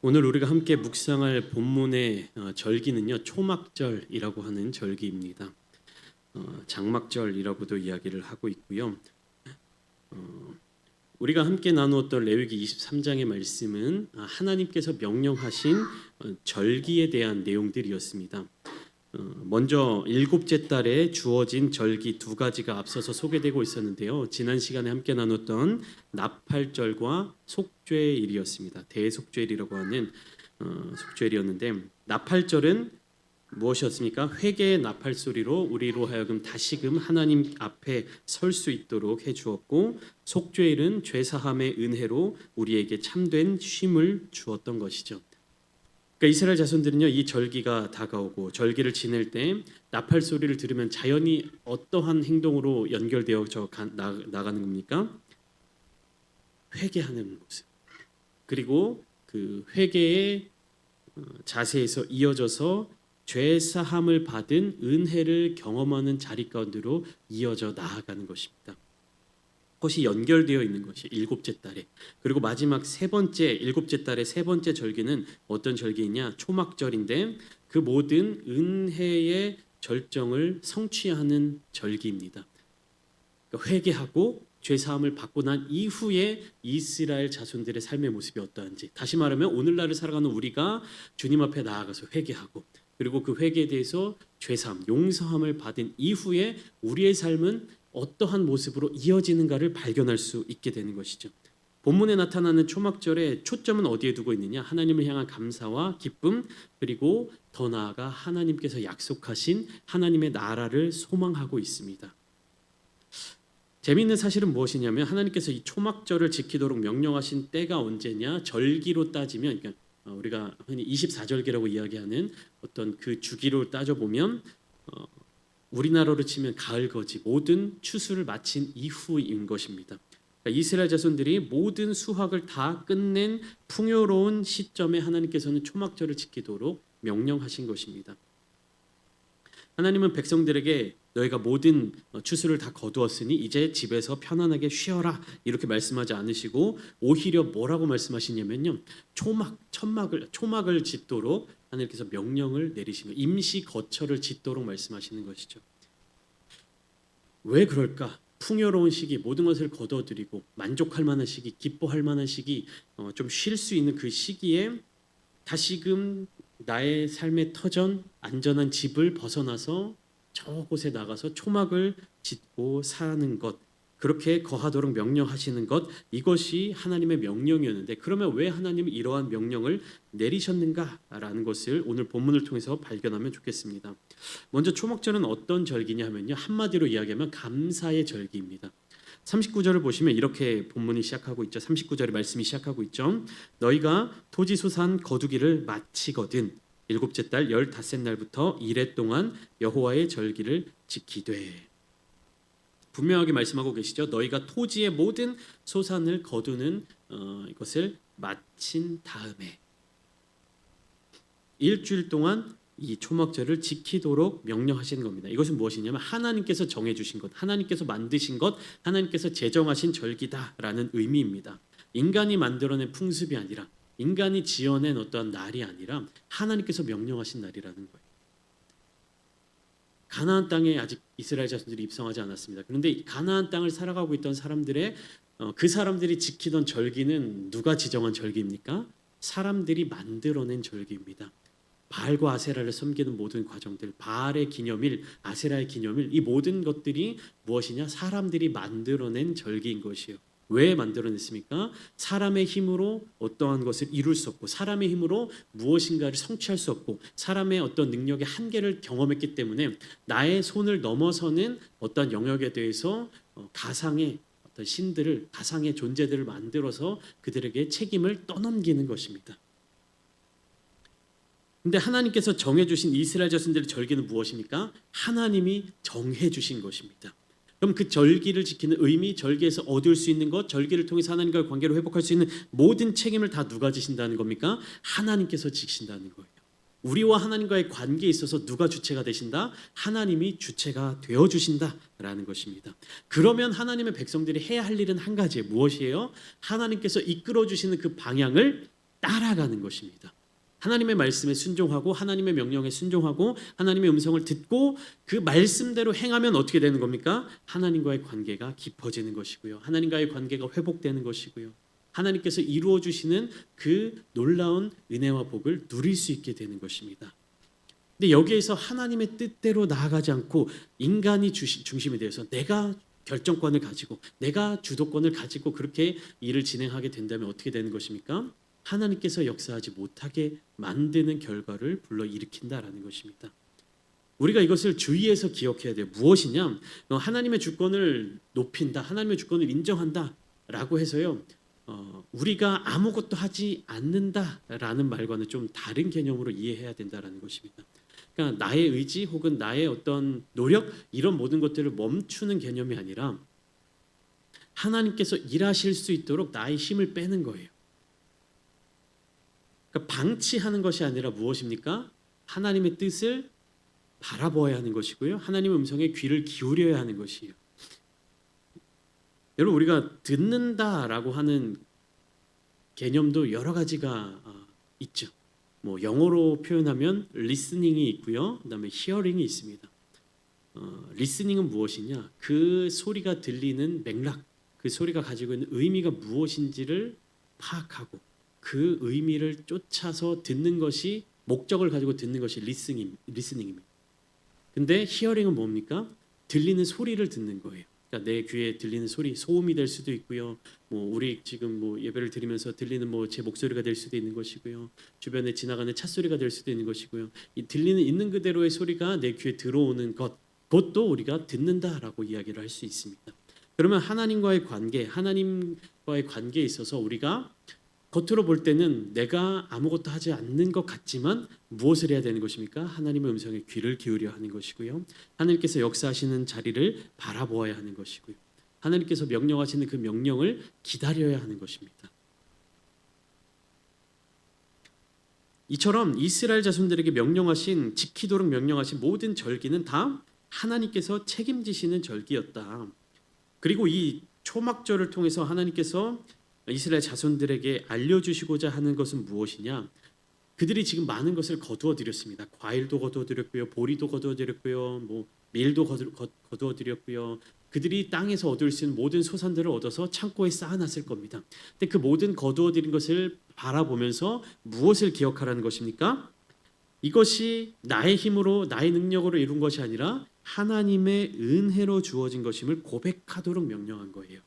오늘 우리가 함께 묵상할 본문의 어, 절기는요 초막절이라고 하는 절기입니다. 어, 장막절이라고도 이야기를 하고 있고요. 어, 우리가 함께 나누었던 레위기 23장의 말씀은 아, 하나님께서 명령하신 어, 절기에 대한 내용들이었습니다. 어, 먼저 일곱째 달에 주어진 절기 두 가지가 앞서서 소개되고 있었는데요. 지난 시간에 함께 나눴던 나팔절과 속죄일이었습니다. 대속죄일이라고 하는 어, 속죄일이었는데 나팔절은 무엇이었습니까? 회개의 나팔 소리로 우리로 하여금 다시금 하나님 앞에 설 수 있도록 해 주었고 속죄일은 죄 사함의 은혜로 우리에게 참된 쉼을 주었던 것이죠. 그러니까 이스라엘 자손들은요 이 절기가 다가오고 절기를 지낼 때 나팔 소리를 들으면 자연히 어떠한 행동으로 연결되어져 가, 나, 나가는 겁니까? 회개하는 모습. 그리고 그 회개의 어, 자세에서 이어져서 죄 사함을 받은 은혜를 경험하는 자리 가운데로 이어져 나아가는 것입니다. 그것이 연결되어 있는 것이 일곱째 달에. 그리고 마지막 세 번째 일곱째 달의 세 번째 절기는 어떤 절기이냐? 초막절인데 그 모든 은혜의 절정을 성취하는 절기입니다. 그러니까 회개하고 죄 사함을 받고 난 이후에 이스라엘 자손들의 삶의 모습이 어떠한지. 다시 말하면 오늘날을 살아가는 우리가 주님 앞에 나아가서 회개하고 그리고 그 회개에 대해서 죄 사함 용서함을 받은 이후에 우리의 삶은 어떠한 모습으로 이어지는가를 발견할 수 있게 되는 것이죠. 본문에 나타나는 초막절의 초점은 어디에 두고 있느냐? 하나님을 향한 감사와 기쁨 그리고 더 나아가 하나님께서 약속하신 하나님의 나라를 소망하고 있습니다. 재미있는 사실은 무엇이냐면 하나님께서 이 초막절을 지키도록 명령하신 때가 언제냐? 절기로 따지면 그러니까 어, 우리가 흔히 24절기라고 이야기하는 어떤 그 주기로 따져 보면 어, 우리나라로 치면 가을 거지 모든 추수를 마친 이후인 것입니다. 그러니까 이스라엘 자손들이 모든 수확을 다 끝낸 풍요로운 시점에 하나님께서는 초막절을 지키도록 명령하신 것입니다. 하나님은 백성들에게 너희가 모든 추수를 다 거두었으니 이제 집에서 편안하게 쉬어라 이렇게 말씀하지 않으시고 오히려 뭐라고 말씀하시냐면요 초막 천막을 초막을 짓도록 하나님께서 명령을 내리시는 임시 거처를 짓도록 말씀하시는 것이죠. 왜 그럴까? 풍요로운 시기 모든 것을 거둬들이고 만족할 만한 시기 기뻐할 만한 시기 어, 좀쉴 수 있는 그 시기에 다시금 나의 삶의 터전 안전한 집을 벗어나서 저곳에 나가서 초막을 짓고 사는 것 그렇게 거하도록 명령하시는 것 이것이 하나님의 명령이었는데 그러면 왜 하나님은 이러한 명령을 내리셨는가라는 것을 오늘 본문을 통해서 발견하면 좋겠습니다. 먼저 초막절은 어떤 절기냐 하면요 한마디로 이야기하면 감사의 절기입니다. 39절을 보시면 이렇게 본문이 시작하고 있죠. 39절의 말씀이 시작하고 있죠. 너희가 토지 소산 거두기를 마치거든 일곱째 달 열다섯 날부터 이래 동안 여호와의 절기를 지키되 분명하게 말씀하고 계시죠. 너희가 토지의 모든 소산을 거두는 어, 이것을 마친 다음에 일주일 동안 이 초막절을 지키도록 명령하시는 겁니다. 이것은 무엇이냐면 하나님께서 정해 주신 것, 하나님께서 만드신 것, 하나님께서 제정하신 절기다라는 의미입니다. 인간이 만들어낸 풍습이 아니라 인간이 지어낸 어떤 날이 아니라 하나님께서 명령하신 날이라는 거예요. 가나안 땅에 아직 이스라엘 자손들이 입성하지 않았습니다. 그런데 가나안 땅을 살아가고 있던 사람들의 어, 그 사람들이 지키던 절기는 누가 지정한 절기입니까? 사람들이 만들어낸 절기입니다. 바알과 아세라를 섬기는 모든 과정들, 바알의 기념일, 아세라의 기념일, 이 모든 것들이 무엇이냐? 사람들이 만들어낸 절기인 것이요. 왜 만들어냈습니까? 사람의 힘으로 어떠한 것을 이룰 수 없고 사람의 힘으로 무엇인가를 성취할 수 없고 사람의 어떤 능력의 한계를 경험했기 때문에 나의 손을 넘어서는 어떤 영역에 대해서 어, 가상의 어떤 신들을 가상의 존재들을 만들어서 그들에게 책임을 떠넘기는 것입니다. 근데 하나님께서 정해 주신 이스라엘 자손들의 절기는 무엇입니까? 하나님이 정해 주신 것입니다. 그럼 그 절기를 지키는 의미, 절기에서 얻을 수 있는 것, 절기를 통해서 하나님과의 관계를 회복할 수 있는 모든 책임을 다 누가 지신다는 겁니까? 하나님께서 지신다는 거예요. 우리와 하나님과의 관계에 있어서 누가 주체가 되신다? 하나님이 주체가 되어 주신다라는 것입니다. 그러면 하나님의 백성들이 해야 할 일은 한 가지 무엇이에요? 하나님께서 이끌어 주시는 그 방향을 따라가는 것입니다. 하나님의 말씀에 순종하고 하나님의 명령에 순종하고 하나님의 음성을 듣고 그 말씀대로 행하면 어떻게 되는 겁니까? 하나님과의 관계가 깊어지는 것이고요. 하나님과의 관계가 회복되는 것이고요. 하나님께서 이루어 주시는 그 놀라운 은혜와 복을 누릴 수 있게 되는 것입니다. 근데 여기에서 하나님의 뜻대로 나아가지 않고 인간이 중심이 되어서 내가 결정권을 가지고 내가 주도권을 가지고 그렇게 일을 진행하게 된다면 어떻게 되는 것입니까? 하나님께서 역사하지 못하게 만드는 결과를 불러 일으킨다라는 것입니다. 우리가 이것을 주의해서 기억해야 돼요. 무엇이냐? 어, 하나님의 주권을 높인다, 하나님의 주권을 인정한다 라고 해서요. 어, 우리가 아무것도 하지 않는다라는 말과는 좀 다른 개념으로 이해해야 된다라는 것입니다. 그러니까 나의 의지 혹은 나의 어떤 노력 이런 모든 것들을 멈추는 개념이 아니라 하나님께서 일하실 수 있도록 나의 힘을 빼는 거예요. 그러니까 방치하는 것이 아니라 무엇입니까? 하나님의 뜻을 바라보아야 하는 것이고요. 하나님의 음성에 귀를 기울여야 하는 것이에요. 여러분 우리가 듣는다라고 하는 개념도 여러 가지가 어, 있죠. 뭐 영어로 표현하면 listening이 있고요. 그다음에 hearing이 있습니다. 어, listening은 무엇이냐? 그 소리가 들리는 맥락, 그 소리가 가지고 있는 의미가 무엇인지를 파악하고 그 의미를 쫓아서 듣는 것이 목적을 가지고 듣는 것이 리스닝, 리스닝입니다. 근데 히어링은 뭡니까? 들리는 소리를 듣는 거예요. 그러니까 내 귀에 들리는 소리, 소음이 될 수도 있고요. 뭐 우리 지금 뭐 예배를 드리면서 들리는 뭐 제 목소리가 될 수도 있는 것이고요. 주변에 지나가는 차 소리가 될 수도 있는 것이고요. 이 들리는 있는 그대로의 소리가 내 귀에 들어오는 것, 그것도 우리가 듣는다라고 이야기를 할 수 있습니다. 그러면 하나님과의 관계, 하나님과의 관계에 있어서 우리가 겉으로 볼 때는 내가 아무것도 하지 않는 것 같지만 무엇을 해야 되는 것입니까? 하나님의 음성에 귀를 기울여 하는 것이고요. 하나님께서 역사하시는 자리를 바라보아야 하는 것이고요. 하나님께서 명령하시는 그 명령을 기다려야 하는 것입니다. 이처럼 이스라엘 자손들에게 명령하신 지키도록 명령하신 모든 절기는 다 하나님께서 책임지시는 절기였다. 그리고 이 초막절을 통해서 하나님께서 이스라엘 자손들에게 알려주시고자 하는 것은 무엇이냐? 그들이 지금 많은 것을 거두어 드렸습니다. 과일도 거두어 드렸고요, 보리도 거두어 드렸고요, 뭐 밀도 거두어 드렸고요. 그들이 땅에서 얻을 수 있는 모든 소산들을 얻어서 창고에 쌓아놨을 겁니다. 근데 그 모든 거두어 드린 것을 바라보면서 무엇을 기억하라는 것입니까? 이것이 나의 힘으로 나의 능력으로 이룬 것이 아니라 하나님의 은혜로 주어진 것임을 고백하도록 명령한 거예요.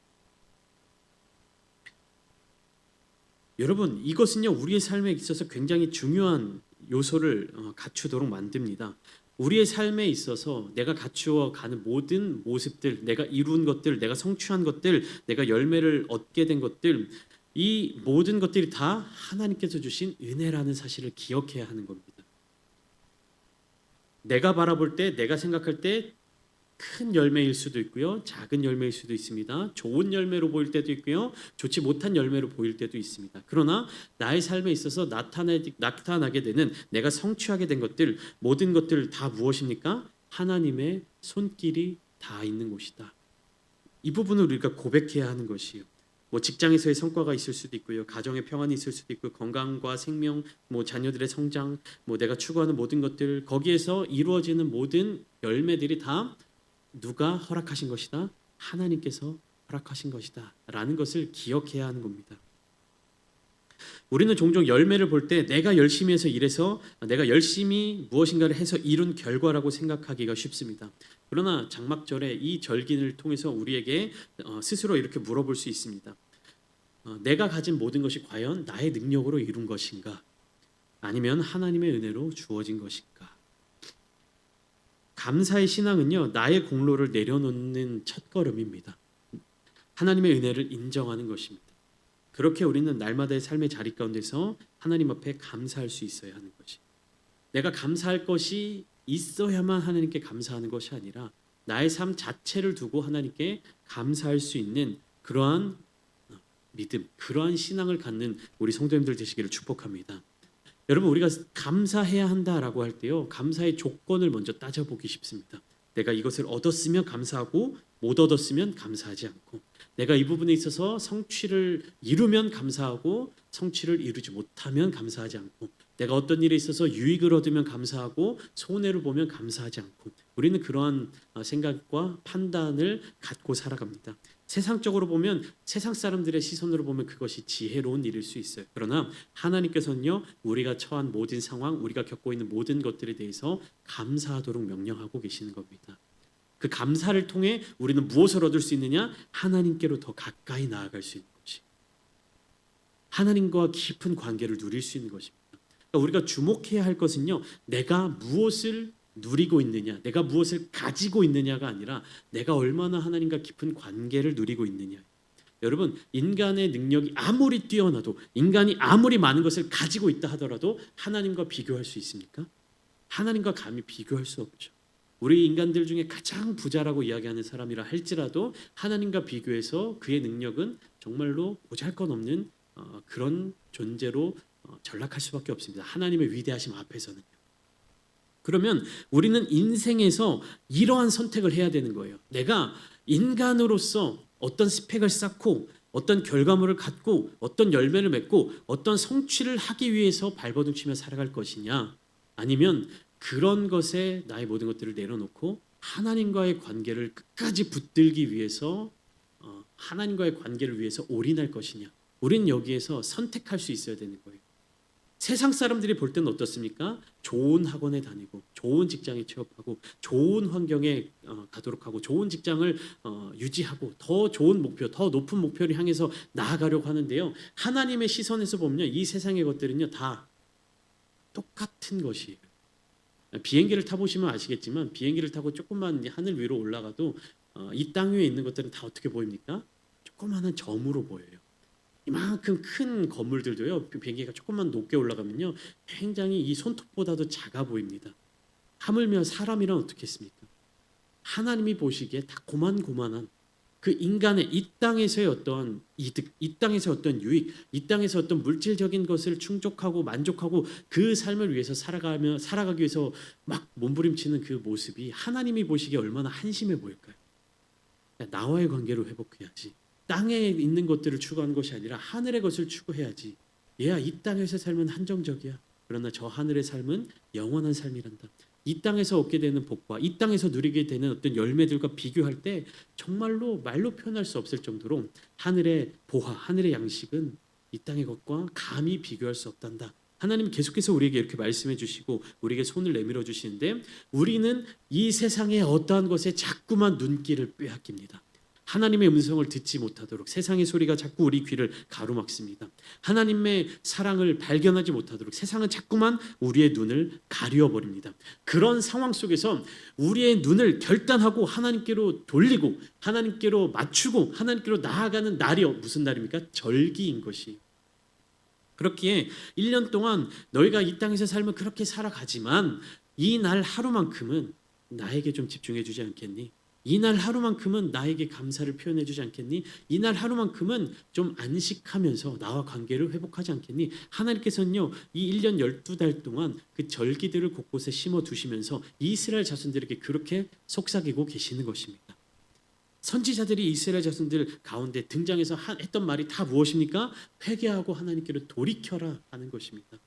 여러분 이것은요 우리의 삶에 있어서 굉장히 중요한 요소를 어, 갖추도록 만듭니다. 우리의 삶에 있어서 내가 갖추어 가는 모든 모습들, 내가 이룬 것들, 내가 성취한 것들, 내가 열매를 얻게 된 것들, 이 모든 것들이 다 하나님께서 주신 은혜라는 사실을 기억해야 하는 겁니다. 내가 바라볼 때, 내가 생각할 때 큰 열매일 수도 있고요. 작은 열매일 수도 있습니다. 좋은 열매로 보일 때도 있고요. 좋지 못한 열매로 보일 때도 있습니다. 그러나 나의 삶에 있어서 나타내, 나타나게 되는 내가 성취하게 된 것들 모든 것들 다 무엇입니까? 하나님의 손길이 다 있는 곳이다. 이 부분을 우리가 고백해야 하는 것이요. 뭐 직장에서의 성과가 있을 수도 있고요. 가정의 평안이 있을 수도 있고 건강과 생명, 뭐 자녀들의 성장, 뭐 내가 추구하는 모든 것들 거기에서 이루어지는 모든 열매들이 다 누가 허락하신 것이다? 하나님께서 허락하신 것이다. 라는 것을 기억해야 하는 겁니다. 우리는 종종 열매를 볼 때 내가 열심히 해서 일해서 내가 열심히 무엇인가를 해서 이룬 결과라고 생각하기가 쉽습니다. 그러나 장막절에 이 절기를 통해서 우리에게 어, 스스로 이렇게 물어볼 수 있습니다. 어, 내가 가진 모든 것이 과연 나의 능력으로 이룬 것인가? 아니면 하나님의 은혜로 주어진 것인가? 감사의 신앙은요 나의 공로를 내려놓는 첫걸음입니다. 하나님의 은혜를 인정하는 것입니다. 그렇게 우리는 날마다의 삶의 자리 가운데서 하나님 앞에 감사할 수 있어야 하는 것이. 내가 감사할 것이 있어야만 하나님께 감사하는 것이 아니라 나의 삶 자체를 두고 하나님께 감사할 수 있는 그러한 믿음, 그러한 신앙을 갖는 우리 성도님들 되시기를 축복합니다. 여러분 우리가 감사해야 한다라고 할 때요 감사의 조건을 먼저 따져보기 쉽습니다. 내가 이것을 얻었으면 감사하고 못 얻었으면 감사하지 않고 내가 이 부분에 있어서 성취를 이루면 감사하고 성취를 이루지 못하면 감사하지 않고 내가 어떤 일에 있어서 유익을 얻으면 감사하고 손해를 보면 감사하지 않고 우리는 그러한 어, 생각과 판단을 갖고 살아갑니다. 세상적으로 보면 세상 사람들의 시선으로 보면 그것이 지혜로운 일일 수 있어요. 그러나 하나님께서는요 우리가 처한 모든 상황, 우리가 겪고 있는 모든 것들에 대해서 감사하도록 명령하고 계시는 겁니다. 그 감사를 통해 우리는 무엇을 얻을 수 있느냐? 하나님께로 더 가까이 나아갈 수 있는 것이. 하나님과 깊은 관계를 누릴 수 있는 것입니다. 그러니까 우리가 주목해야 할 것은요. 내가 무엇을 누리고 있느냐, 내가 무엇을 가지고 있느냐가 아니라 내가 얼마나 하나님과 깊은 관계를 누리고 있느냐. 여러분, 인간의 능력이 아무리 뛰어나도 인간이 아무리 많은 것을 가지고 있다 하더라도 하나님과 비교할 수 있습니까? 하나님과 감히 비교할 수 없죠. 우리 인간들 중에 가장 부자라고 이야기하는 사람이라 할지라도 하나님과 비교해서 그의 능력은 정말로 보잘것없는 어, 그런 존재로 어, 전락할 수밖에 없습니다. 하나님의 위대하심 앞에서는. 그러면 우리는 인생에서 이러한 선택을 해야 되는 거예요. 내가 인간으로서 어떤 스펙을 쌓고 어떤 결과물을 갖고 어떤 열매를 맺고 어떤 성취를 하기 위해서 발버둥 치며 살아갈 것이냐 아니면 그런 것에 나의 모든 것들을 내려놓고 하나님과의 관계를 끝까지 붙들기 위해서 어, 하나님과의 관계를 위해서 올인할 것이냐 우리는 여기에서 선택할 수 있어야 되는 거예요. 세상 사람들이 볼 때는 어떻습니까? 좋은 학원에 다니고 좋은 직장에 취업하고 좋은 환경에 어, 가도록 하고 좋은 직장을 어, 유지하고 더 좋은 목표, 더 높은 목표를 향해서 나아가려고 하는데요. 하나님의 시선에서 보면요, 이 세상의 것들은요 다 똑같은 것이에요. 비행기를 타보시면 아시겠지만 비행기를 타고 조금만 하늘 위로 올라가도 어, 이땅 위에 있는 것들은 다 어떻게 보입니까? 조그마한 점으로 보여요. 이만큼 큰 건물들도요 비행기가 조금만 높게 올라가면요 굉장히 이 손톱보다도 작아 보입니다. 하물며 사람이란 어떻겠습니까? 하나님이 보시기에 다 고만고만한 그 인간의 이 땅에서의 어떤 이득, 이 땅에서 어떤 유익, 이 땅에서 어떤 물질적인 것을 충족하고 만족하고 그 삶을 위해서 살아가며 살아가기 위해서 막 몸부림치는 그 모습이 하나님이 보시기에 얼마나 한심해 보일까요? 야, 나와의 관계를 회복해야지. 땅에 있는 것들을 추구하는 것이 아니라 하늘의 것을 추구해야지. 얘야 이 땅에서 삶은 한정적이야. 그러나 저 하늘의 삶은 영원한 삶이란다. 이 땅에서 얻게 되는 복과 이 땅에서 누리게 되는 어떤 열매들과 비교할 때 정말로 말로 표현할 수 없을 정도로 하늘의 보화, 하늘의 양식은 이 땅의 것과 감히 비교할 수 없단다. 하나님 계속해서 우리에게 이렇게 말씀해 주시고 우리에게 손을 내밀어 주시는데 우리는 이 세상의 어떠한 것에 자꾸만 눈길을 빼앗깁니다. 하나님의 음성을 듣지 못하도록 세상의 소리가 자꾸 우리 귀를 가로막습니다. 하나님의 사랑을 발견하지 못하도록 세상은 자꾸만 우리의 눈을 가리워 버립니다. 그런 상황 속에서 우리의 눈을 결단하고 하나님께로 돌리고 하나님께로 맞추고 하나님께로 나아가는 날이 무슨 날입니까? 절기인 것이. 그렇기에 1년 동안 너희가 이 땅에서 살면 그렇게 살아가지만 이 날 하루만큼은 나에게 좀 집중해 주지 않겠니? 이날 하루만큼은 나에게 감사를 표현해 주지 않겠니? 이날 하루만큼은 좀 안식하면서 나와 관계를 회복하지 않겠니? 하나님께서는요, 이 1년 12달 동안 그 절기들을 곳곳에 심어 두시면서 이스라엘 자손들에게 그렇게 속삭이고 계시는 것입니다. 선지자들이 이스라엘 자손들 가운데 등장해서 했던 말이 다 무엇입니까? 회개하고 하나님께로 돌이켜라 하는 것입니다.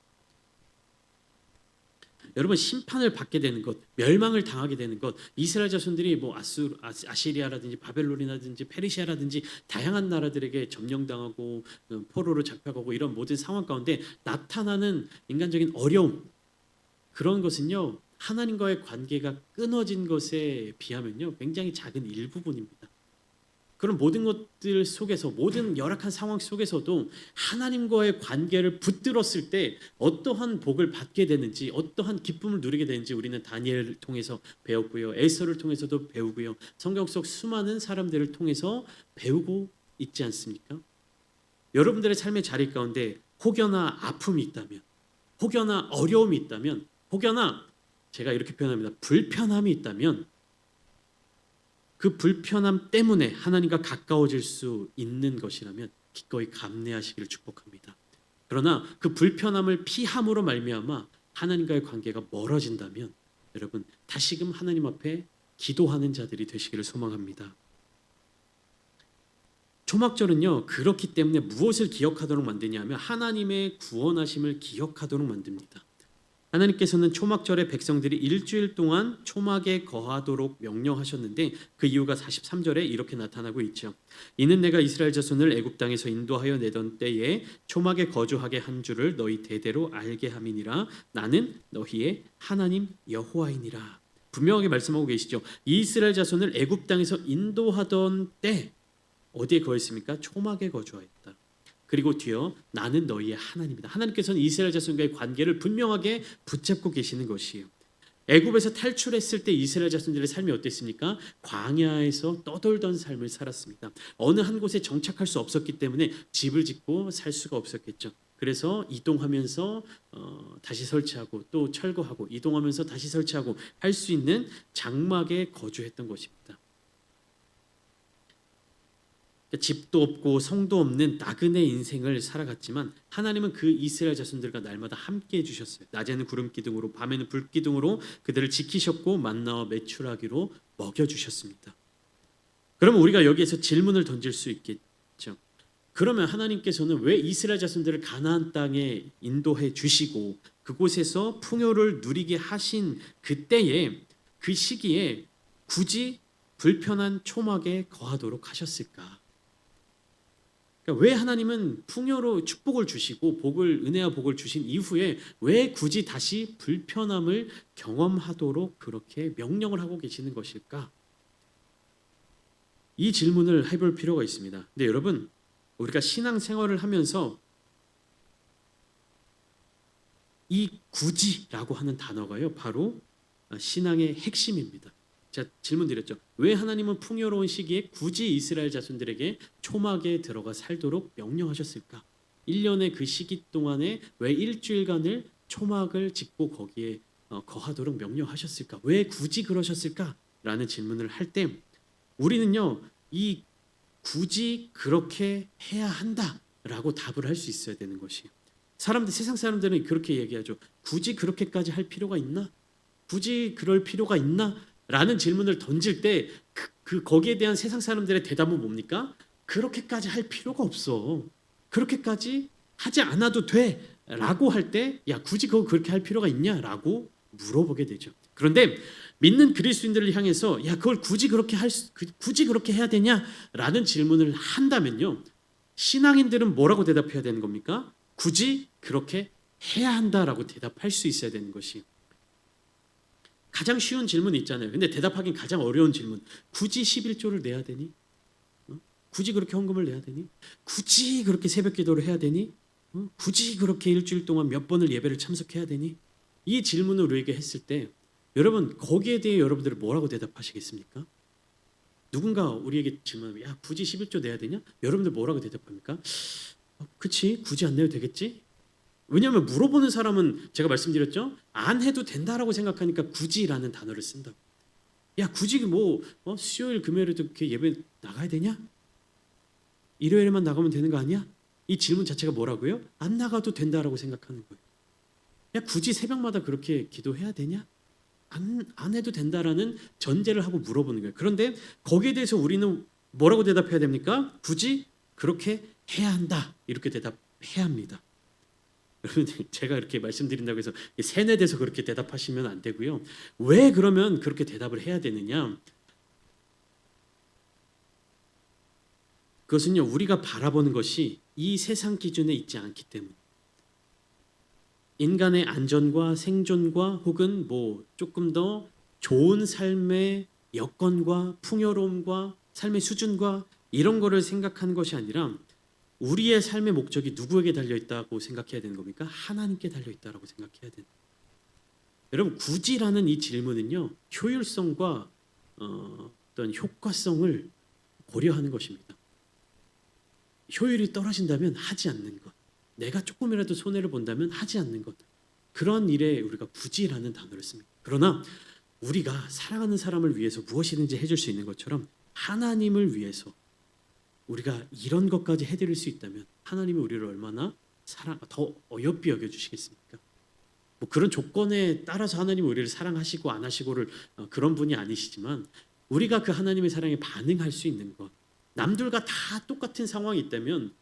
여러분 심판을 받게 되는 것, 멸망을 당하게 되는 것, 이스라엘 자손들이 뭐 아수 아시리아라든지 바벨론이라든지 페르시아라든지 다양한 나라들에게 점령당하고 어, 포로로 잡혀가고 이런 모든 상황 가운데 나타나는 인간적인 어려움 그런 것은요 하나님과의 관계가 끊어진 것에 비하면요 굉장히 작은 일부분입니다. 그런 모든 것들 속에서 모든 열악한 상황 속에서도 하나님과의 관계를 붙들었을 때 어떠한 복을 받게 되는지 어떠한 기쁨을 누리게 되는지 우리는 다니엘을 통해서 배웠고요. 에서를 통해서도 배우고요. 성경 속 수많은 사람들을 통해서 배우고 있지 않습니까? 여러분들의 삶의 자리 가운데 혹여나 아픔이 있다면 혹여나 어려움이 있다면 혹여나 제가 이렇게 표현합니다. 불편함이 있다면 그 불편함 때문에 하나님과 가까워질 수 있는 것이라면 기꺼이 감내하시기를 축복합니다. 그러나 그 불편함을 피함으로 말미암아 하나님과의 관계가 멀어진다면 여러분 다시금 하나님 앞에 기도하는 자들이 되시기를 소망합니다. 초막절은요 그렇기 때문에 무엇을 기억하도록 만드냐면 하나님의 구원하심을 기억하도록 만듭니다. 하나님께서는 초막절에 백성들이 일주일 동안 초막에 거하도록 명령하셨는데 그 이유가 43절에 이렇게 나타나고 있죠. 이는 내가 이스라엘 자손을 애굽 땅에서 인도하여 내던 때에 초막에 거주하게 한 줄을 너희 대대로 알게 함이니라 나는 너희의 하나님 여호와이니라. 분명하게 말씀하고 계시죠. 이스라엘 자손을 애굽 땅에서 인도하던 때 어디에 거했습니까? 초막에 거주하였다. 그리고 뒤어 나는 너희의 하나님이다. 하나님께서는 이스라엘 자손과의 관계를 분명하게 붙잡고 계시는 것이에요. 애굽에서 탈출했을 때 이스라엘 자손들의 삶이 어땠습니까? 광야에서 떠돌던 삶을 살았습니다. 어느 한 곳에 정착할 수 없었기 때문에 집을 짓고 살 수가 없었겠죠. 그래서 이동하면서 어, 다시 설치하고 또 철거하고 이동하면서 다시 설치하고 할 수 있는 장막에 거주했던 것입니다. 그러니까 집도 없고 성도 없는 나그네 인생을 살아갔지만 하나님은 그 이스라엘 자손들과 날마다 함께 해주셨어요. 낮에는 구름 기둥으로 밤에는 불 기둥으로 그들을 지키셨고 만나와 매출하기로 먹여주셨습니다. 그러면 우리가 여기에서 질문을 던질 수 있겠죠. 그러면 하나님께서는 왜 이스라엘 자손들을 가나안 땅에 인도해 주시고 그곳에서 풍요를 누리게 하신 그때에 그 시기에 굳이 불편한 초막에 거하도록 하셨을까? 그러니까 왜 하나님은 풍요로 축복을 주시고 복을 은혜와 복을 주신 이후에 왜 굳이 다시 불편함을 경험하도록 그렇게 명령을 하고 계시는 것일까? 이 질문을 해볼 필요가 있습니다. 근데 여러분 우리가 신앙 생활을 하면서 이 굳이라고 하는 단어가요 바로 신앙의 핵심입니다. 제가 질문 드렸죠. 왜 하나님은 풍요로운 시기에 굳이 이스라엘 자손들에게 초막에 들어가 살도록 명령하셨을까? 1년의 그 시기 동안에 왜 일주일간을 초막을 짓고 거기에 어, 거하도록 명령하셨을까? 왜 굳이 그러셨을까? 라는 질문을 할 때 우리는요. 이 굳이 그렇게 해야 한다라고 답을 할 수 있어야 되는 것이에요. 사람들 세상 사람들은 그렇게 얘기하죠. 굳이 그렇게까지 할 필요가 있나? 굳이 그럴 필요가 있나? 라는 질문을 던질 때 그, 그 거기에 대한 세상 사람들의 대답은 뭡니까? 그렇게까지 할 필요가 없어. 그렇게까지 하지 않아도 돼 라고 할 때 야 굳이 그거 그렇게 할 필요가 있냐 라고 물어보게 되죠. 그런데 믿는 그리스도인들을 향해서 야 그걸 굳이 그렇게 할 수, 그, 굳이 그렇게 해야 되냐 라는 질문을 한다면요. 신앙인들은 뭐라고 대답해야 되는 겁니까? 굳이 그렇게 해야 한다라고 대답할 수 있어야 되는 것이 가장 쉬운 질문이 있잖아요. 근데 대답하기 가장 어려운 질문. 굳이 11조를 내야 되니? 어? 굳이 그렇게 헌금을 내야 되니? 굳이 그렇게 새벽 기도를 해야 되니? 어? 굳이 그렇게 일주일 동안 몇 번을 예배를 참석해야 되니? 이 질문을 우리에게 했을 때 여러분 거기에 대해 여러분들은 뭐라고 대답하시겠습니까? 누군가 우리에게 질문하면 야 굳이 11조 내야 되냐? 여러분들 뭐라고 대답합니까? 어, 그치 굳이 안 내도 되겠지? 왜냐하면 물어보는 사람은 제가 말씀드렸죠 안 해도 된다라고 생각하니까 굳이라는 단어를 쓴다. 야 굳이 뭐 어, 수요일 금요일에도 이렇게 예배 나가야 되냐? 일요일에만 나가면 되는 거 아니야? 이 질문 자체가 뭐라고요? 안 나가도 된다라고 생각하는 거예요. 야 굳이 새벽마다 그렇게 기도해야 되냐? 안, 안 해도 된다라는 전제를 하고 물어보는 거예요. 그런데 거기에 대해서 우리는 뭐라고 대답해야 됩니까? 굳이 그렇게 해야 한다. 이렇게 대답해야 합니다. 여러분 제가 이렇게 말씀드린다고 해서 세뇌돼서 그렇게 대답하시면 안 되고요. 왜 그러면 그렇게 대답을 해야 되느냐? 그것은요 우리가 바라보는 것이 이 세상 기준에 있지 않기 때문. 인간의 안전과 생존과 혹은 뭐 조금 더 좋은 삶의 여건과 풍요로움과 삶의 수준과 이런 거를 생각하는 것이 아니라 우리의 삶의 목적이 누구에게 달려 있다고 생각해야 되는 겁니까? 하나님께 달려 있다라고 생각해야 되는. 여러분 굳이라는 이 질문은요 효율성과 어, 어떤 효과성을 고려하는 것입니다. 효율이 떨어진다면 하지 않는 것. 내가 조금이라도 손해를 본다면 하지 않는 것. 그런 일에 우리가 굳이라는 단어를 씁니다. 그러나 우리가 사랑하는 사람을 위해서 무엇이든지 해줄 수 있는 것처럼 하나님을 위해서 우리가 이런 것까지 해드릴 수 있다면 하나님이 우리를 얼마나 사랑 더 어여삐 여겨 주시겠습니까? 뭐 그런 조건에 따라서 하나님이 우리를 사랑하시고 안 하시고를 어, 그런 분이 아니시지만 우리가 그 하나님의 사랑에 반응할 수 있는 것 남들과 다 똑같은 상황이 있다면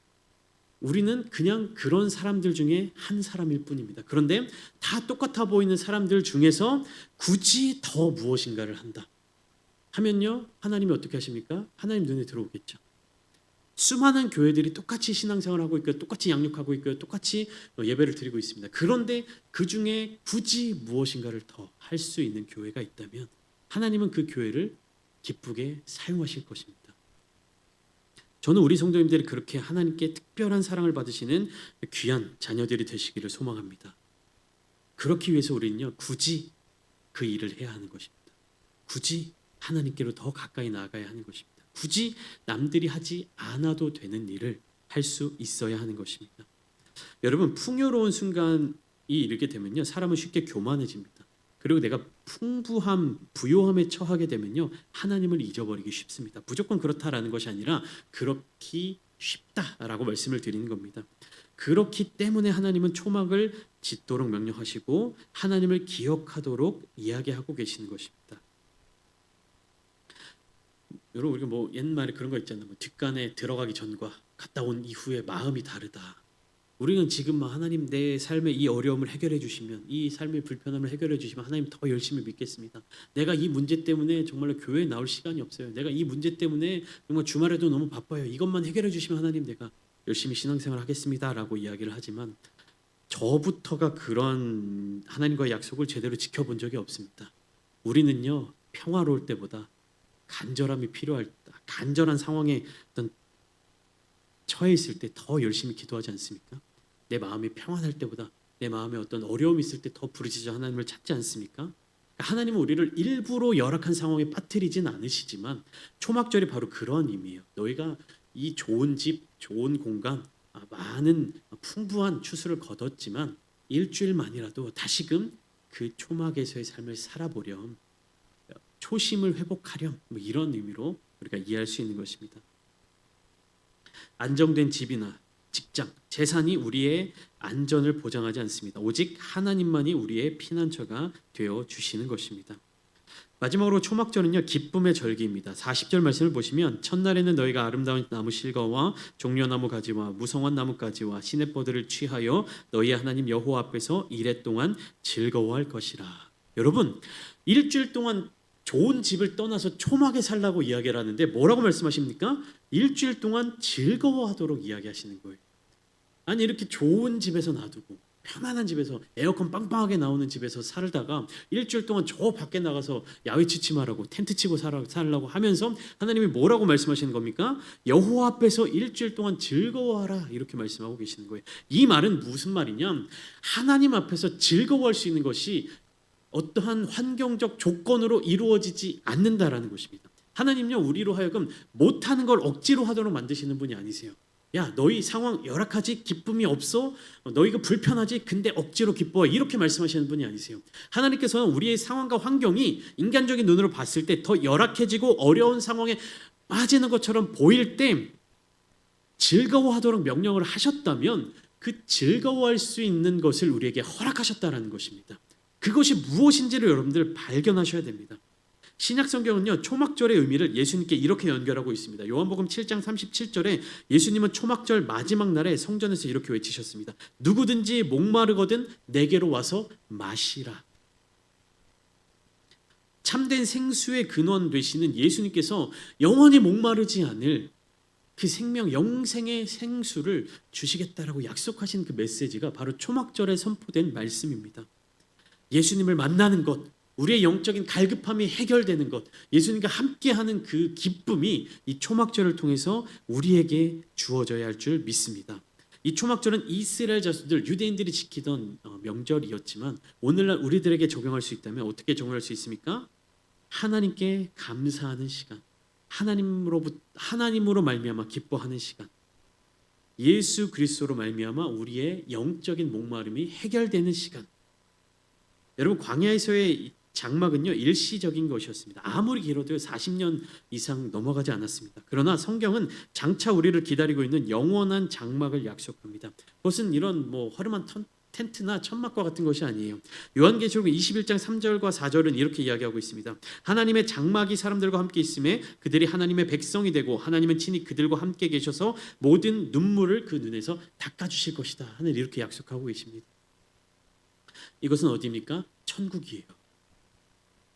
우리는 그냥 그런 사람들 중에 한 사람일 뿐입니다. 그런데 다 똑같아 보이는 사람들 중에서 굳이 더 무엇인가를 한다. 하면요. 하나님이 어떻게 하십니까? 하나님 눈에 들어오겠죠. 수많은 교회들이 똑같이 신앙생활을 하고 있고 똑같이 양육하고 있고 똑같이 예배를 드리고 있습니다. 그런데 그 중에 굳이 무엇인가를 더 할 수 있는 교회가 있다면 하나님은 그 교회를 기쁘게 사용하실 것입니다. 저는 우리 성도님들이 그렇게 하나님께 특별한 사랑을 받으시는 귀한 자녀들이 되시기를 소망합니다. 그렇기 위해서 우리는요 굳이 그 일을 해야 하는 것입니다. 굳이 하나님께로 더 가까이 나아가야 하는 것입니다. 굳이 남들이 하지 않아도 되는 일을 할 수 있어야 하는 것입니다. 여러분 풍요로운 순간이 이르게 되면요 사람은 쉽게 교만해집니다. 그리고 내가 풍부함, 부요함에 처하게 되면요 하나님을 잊어버리기 쉽습니다. 무조건 그렇다라는 것이 아니라 그렇기 쉽다라고 말씀을 드리는 겁니다. 그렇기 때문에 하나님은 초막을 짓도록 명령하시고 하나님을 기억하도록 이야기하고 계시는 것입니다. 여러분 우리가 뭐 옛말에 그런 거 있잖아요. 뭐 뒷간에 들어가기 전과 갔다 온 이후에 마음이 다르다. 우리는 지금 뭐 하나님 내 삶의 이 어려움을 해결해 주시면 이 삶의 불편함을 해결해 주시면 하나님 더 열심히 믿겠습니다. 내가 이 문제 때문에 정말로 교회에 나올 시간이 없어요. 내가 이 문제 때문에 정말 주말에도 너무 바빠요. 이것만 해결해 주시면 하나님 내가 열심히 신앙생활 하겠습니다라고 이야기를 하지만 저부터가 그런 하나님과의 약속을 제대로 지켜본 적이 없습니다. 우리는요 평화로울 때보다 간절함이 필요할 때, 간절한 상황에 어떤 처해 있을 때 더 열심히 기도하지 않습니까? 내 마음이 평안할 때보다 내 마음에 어떤 어려움이 있을 때 더 부르짖어 하나님을 찾지 않습니까? 그러니까 하나님은 우리를 일부러 열악한 상황에 빠뜨리진 않으시지만 초막절이 바로 그런 의미예요. 너희가 이 좋은 집, 좋은 공간, 아, 많은 풍부한 추수를 거뒀지만 일주일만이라도 다시금 그 초막에서의 삶을 살아보렴. 초심을 회복하렴. 뭐 이런 의미로 우리가 이해할 수 있는 것입니다. 안정된 집이나 직장, 재산이 우리의 안전을 보장하지 않습니다. 오직 하나님만이 우리의 피난처가 되어 주시는 것입니다. 마지막으로 초막절은요 기쁨의 절기입니다. 40절 말씀을 보시면 첫날에는 너희가 아름다운 나무 실과와 종려나무 가지와 무성한 나무 가지와 시냇버들을 취하여 너희 하나님 여호와 앞에서 이래 동안 즐거워할 것이라. 여러분 일주일 동안 좋은 집을 떠나서 초막에 살라고 이야기를 하는데 뭐라고 말씀하십니까? 일주일 동안 즐거워하도록 이야기하시는 거예요. 아니 이렇게 좋은 집에서 놔두고 편안한 집에서 에어컨 빵빵하게 나오는 집에서 살다가 일주일 동안 저 밖에 나가서 야외 취침하라고 텐트 치고 살라고 하면서 하나님이 뭐라고 말씀하시는 겁니까? 여호와 앞에서 일주일 동안 즐거워하라 이렇게 말씀하고 계시는 거예요. 이 말은 무슨 말이냐? 하나님 앞에서 즐거워할 수 있는 것이 어떠한 환경적 조건으로 이루어지지 않는다라는 것입니다. 하나님요 우리로 하여금 못하는 걸 억지로 하도록 만드시는 분이 아니세요. 야 너희 상황 열악하지 기쁨이 없어 너희가 불편하지 근데 억지로 기뻐 이렇게 말씀하시는 분이 아니세요. 하나님께서는 우리의 상황과 환경이 인간적인 눈으로 봤을 때 더 열악해지고 어려운 상황에 빠지는 것처럼 보일 때 즐거워하도록 명령을 하셨다면 그 즐거워할 수 있는 것을 우리에게 허락하셨다라는 것입니다. 그것이 무엇인지를 여러분들 발견하셔야 됩니다. 신약 성경은요 초막절의 의미를 예수님께 이렇게 연결하고 있습니다. 요한복음 7장 37절에 예수님은 초막절 마지막 날에 성전에서 이렇게 외치셨습니다. 누구든지 목마르거든 내게로 와서 마시라. 참된 생수의 근원 되시는 예수님께서 영원히 목마르지 않을 그 생명 영생의 생수를 주시겠다라고 약속하신 그 메시지가 바로 초막절에 선포된 말씀입니다. 예수님을 만나는 것, 우리의 영적인 갈급함이 해결되는 것, 예수님과 함께하는 그 기쁨이 이 초막절을 통해서 우리에게 주어져야 할 줄 믿습니다. 이 초막절은 이스라엘 자손들 유대인들이 지키던 어, 명절이었지만 오늘날 우리들에게 적용할 수 있다면 어떻게 적용할 수 있습니까? 하나님께 감사하는 시간, 하나님으로 하나님으로 말미암아 기뻐하는 시간, 예수 그리스도로 말미암아 우리의 영적인 목마름이 해결되는 시간. 여러분 광야에서의 장막은요 일시적인 것이었습니다. 아무리 길어도 40년 이상 넘어가지 않았습니다. 그러나 성경은 장차 우리를 기다리고 있는 영원한 장막을 약속합니다. 그것은 이런 뭐 허름한 텐트나 천막과 같은 것이 아니에요. 요한계시록 21장 3절과 4절은 이렇게 이야기하고 있습니다. 하나님의 장막이 사람들과 함께 있음에 그들이 하나님의 백성이 되고 하나님은 친히 그들과 함께 계셔서 모든 눈물을 그 눈에서 닦아 주실 것이다. 하늘 이렇게 약속하고 계십니다. 이것은 어디입니까? 천국이에요.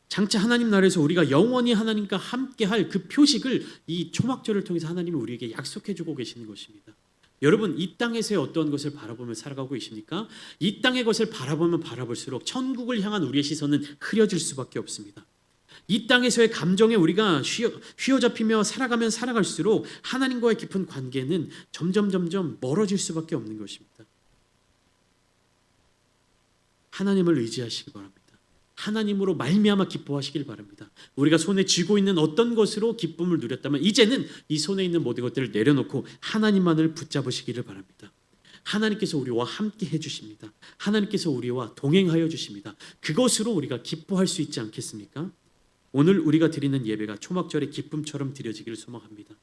장차 하나님 나라에서 우리가 영원히 하나님과 함께 할 그 표식을 이 초막절을 통해서 하나님이 우리에게 약속해 주고 계시는 것입니다. 여러분 이 땅에서의 어떤 것을 바라보며 살아가고 계십니까? 이 땅의 것을 바라보면 바라볼수록 천국을 향한 우리의 시선은 흐려질 수밖에 없습니다. 이 땅에서의 감정에 우리가 휘어, 휘어잡히며 살아가면 살아갈수록 하나님과의 깊은 관계는 점점 점점 멀어질 수밖에 없는 것입니다. 하나님을 의지하시기 바랍니다. 하나님으로 말미암아 기뻐하시길 바랍니다. 우리가 손에 쥐고 있는 어떤 것으로 기쁨을 누렸다면 이제는 이 손에 있는 모든 것들을 내려놓고 하나님만을 붙잡으시기를 바랍니다. 하나님께서 우리와 함께 해 주십니다. 하나님께서 우리와 동행하여 주십니다. 그것으로 우리가 기뻐할 수 있지 않겠습니까? 오늘 우리가 드리는 예배가 초막절의 기쁨처럼 드려지기를 소망합니다.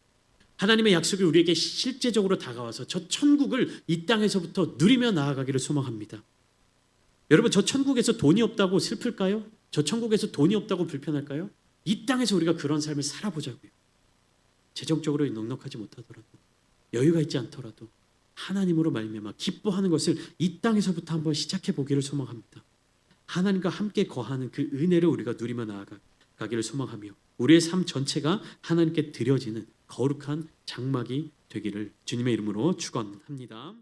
하나님의 약속이 우리에게 실제적으로 다가와서 저 천국을 이 땅에서부터 누리며 나아가기를 소망합니다. 여러분 저 천국에서 돈이 없다고 슬플까요? 저 천국에서 돈이 없다고 불편할까요? 이 땅에서 우리가 그런 삶을 살아보자고요. 재정적으로 넉넉하지 못하더라도 여유가 있지 않더라도 하나님으로 말미암아 기뻐하는 것을 이 땅에서부터 한번 시작해 보기를 소망합니다. 하나님과 함께 거하는 그 은혜를 우리가 누리며 나아가기를 소망하며 우리의 삶 전체가 하나님께 드려지는 거룩한 장막이 되기를 주님의 이름으로 축원합니다.